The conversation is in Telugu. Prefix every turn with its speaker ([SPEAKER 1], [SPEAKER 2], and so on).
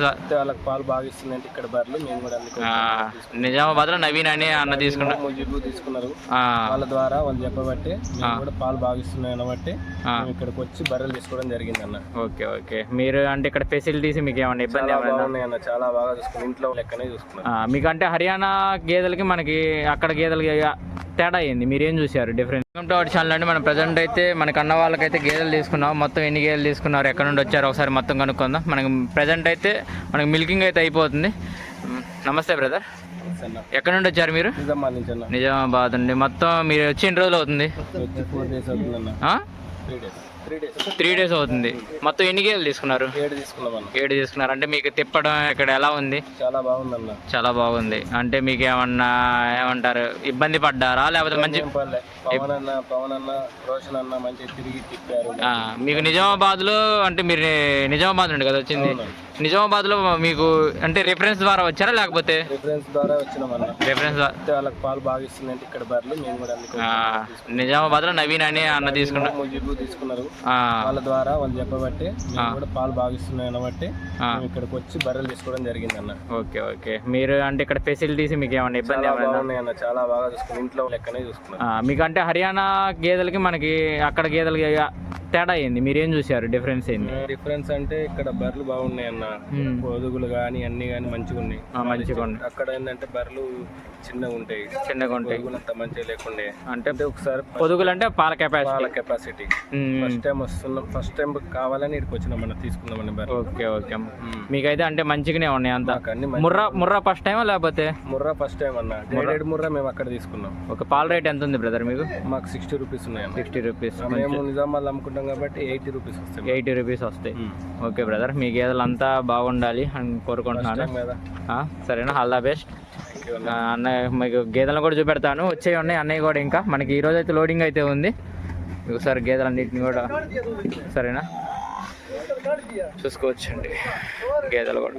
[SPEAKER 1] వాళ్ళకి పాలు బాగా ఇస్తుందంటే ఇక్కడ బర్రెలు మేము కూడా అందుకు
[SPEAKER 2] నిజామాబాద్లో నవీన్ అని అన్న తీసుకున్నా
[SPEAKER 1] ముజిబు తీసుకున్నారు. వాళ్ళ ద్వారా వాళ్ళు చెప్పబట్టి మేము కూడా పాలు బాగా ఇస్తున్నాయి అనబట్టి ఇక్కడికి వచ్చి బర్రెలు తీసుకోవడం జరిగింది అన్న.
[SPEAKER 2] Okay okay. మీరు అంటే ఇక్కడ ఫెసిలిటీస్ మీకు ఏమన్నా ఇబ్బంది ఏమైనా
[SPEAKER 1] బాగున్నాయి అన్న. చాలా బాగా చూసుకున్నాం. ఇంట్లో లెక్కనే చూసుకున్నాం.
[SPEAKER 2] అంటే హర్యానా గేదెలకి మనకి అక్కడ గేదెలకి తేడా అయింది మీరు ఏం చూసారు different welcome to our channel అండి. మనం ప్రజెంట్ అయితే మనకు అన్న వాళ్ళకైతే గేదెలు తీసుకున్నాం. మొత్తం ఎన్ని గేదెలు తీసుకున్నారు? ఎక్కడ నుండి వచ్చారు? ఒకసారి మొత్తం కనుక్కుందాం. మనకి ప్రజెంట్ అయితే మనకి మిల్కింగ్ అయితే అయిపోతుంది. నమస్తే బ్రదర్ ఎక్కడ నుండి వచ్చారు మీరు?
[SPEAKER 1] నిజామా నుంచి అన్న.
[SPEAKER 2] నిజామాబాద్ అండి. మొత్తం మీరు వచ్చి ఎన్ని రోజులు అవుతుంది?
[SPEAKER 1] అన్న? త్రీ డేస్
[SPEAKER 2] అవుతుంది. మొత్తం ఎన్ని గేదెలు తీసుకున్నారు?
[SPEAKER 1] ఏడు తీసుకున్నాం అన్న.
[SPEAKER 2] ఏడు తీసుకున్నారు. అంటే మీకు తిప్పడం ఇక్కడ ఎలా ఉంది?
[SPEAKER 1] చాలా బాగుందన్న.
[SPEAKER 2] చాలా బాగుంది. అంటే మీకు ఏమన్నా ఏమంటారు ఇబ్బంది పడ్డారా? లేకపోతే మంచి
[SPEAKER 1] ఏం పర్లే. పవన్ అన్న పవన్ అన్న రోషన్ అన్న మంచిగా తిరిగి తిప్పారు.
[SPEAKER 2] ఆ, మీకు నిజామాబాద్లో అంటే మీరు నిజామాబాద్ నుండి కదా వచ్చింది? నిజామాబాద్లో మీకు అంటే రిఫరెన్స్ ద్వారా వచ్చారా లేకపోతే?
[SPEAKER 1] రిఫరెన్స్ ద్వారా వచ్చినాం అన్న.
[SPEAKER 2] రిఫరెన్స్ ద్వారా.
[SPEAKER 1] వాళ్ళకి పాలు బాగా ఇస్తుందంటే ఇక్కడ బర్రెలు మేము కూడా అందుకు
[SPEAKER 2] నిజామాబాద్లో నవీన్ అని అన్న తీసుకున్నా
[SPEAKER 1] ముజిబు తీసుకున్నారు. వాళ్ళ ద్వారా వాళ్ళు చెప్పబట్టి మేము కూడా పాలు బాగా ఇస్తున్నాయి. మేము ఇక్కడికి వచ్చి బర్రెలు తీసుకోవడం జరిగింది అన్న.
[SPEAKER 2] Okay okay. మీరు అంటే ఇక్కడ ఫెసిలిటీస్ మీకు ఏమన్నా ఇబ్బంది
[SPEAKER 1] చాలా
[SPEAKER 2] ఏమైనా?
[SPEAKER 1] బాగున్నాయి అన్న చాలా బాగా చూసుకున్నాం. ఇంట్లో లెక్కనే చూసుకున్నాం.
[SPEAKER 2] మీకు అంటే హర్యానా గేదెలకి మనకి అక్కడ గేదెలకి తేడా అయింది మీరు ఏం చూసారు డిఫరెన్స్ ఏంది?
[SPEAKER 1] డిఫరెన్స్ అంటే ఇక్కడ బర్రెలు బాగున్నాయి అన్న. పొదుగులు కానీ అన్ని కానీ మంచిగా ఉన్నాయి
[SPEAKER 2] మంచిగా ఉంది
[SPEAKER 1] అక్కడ ఏంటంటే బర్రెలు చిన్నగా ఉంటాయి.
[SPEAKER 2] చిన్నగా ఉంటాయి.
[SPEAKER 1] అంత మంచిగా లేకుండే.
[SPEAKER 2] అంటే
[SPEAKER 1] ఒకసారి
[SPEAKER 2] పొదుగులు అంటే పాల కెపాసిటీ
[SPEAKER 1] పాల కెపాసిటీ ఫస్ట్ టైం వస్తున్నాం. ఫస్ట్ టైం కావాలని ఇక్కడికి వచ్చినాం మనం తీసుకుందామని బర్రెలు.
[SPEAKER 2] Okay okay. మీకైతే అంటే మంచిగానే ఉన్నాయి అంతా. ముర్రా ముర్రా ఫస్ట్ టైమా లేకపోతే?
[SPEAKER 1] ముర్రా ఫస్ట్ టైం అన్న. గ్రేడెడ్ ముర్రా మేము అక్కడ తీసుకున్నాం.
[SPEAKER 2] ఒక పాల రేట్ ఎంత ఉంది బ్రదర్ మీకు?
[SPEAKER 1] మాకు సిక్స్టీ రూపీస్ ఉన్నాయి
[SPEAKER 2] సిక్స్టీ రూపీస్
[SPEAKER 1] మేము నిజామాబాద్ అమ్ముకుంటాం కాబట్టి ఎయిటీ రూపీస్ వస్తాయి
[SPEAKER 2] ఎయిటీ రూపీస్ వస్తాయి. Okay brother. మీ గేదెలు అంతా బాగుండాలి అని కోరుకుంటున్నాను. సరేనా? ఆల్ ద బెస్ట్
[SPEAKER 1] అన్న.
[SPEAKER 2] అన్నయ్య మీకు గేదెలను కూడా చూపెడతాను. వచ్చేవి ఉన్నాయి అన్నయ్య కూడా ఇంకా. మనకి ఈ రోజు అయితే లోడింగ్ అయితే ఉంది. ఒకసారి గేదెలన్నింటిని కూడా. సరేనా? చూసుకోవచ్చండి. గేదెలు కూడా.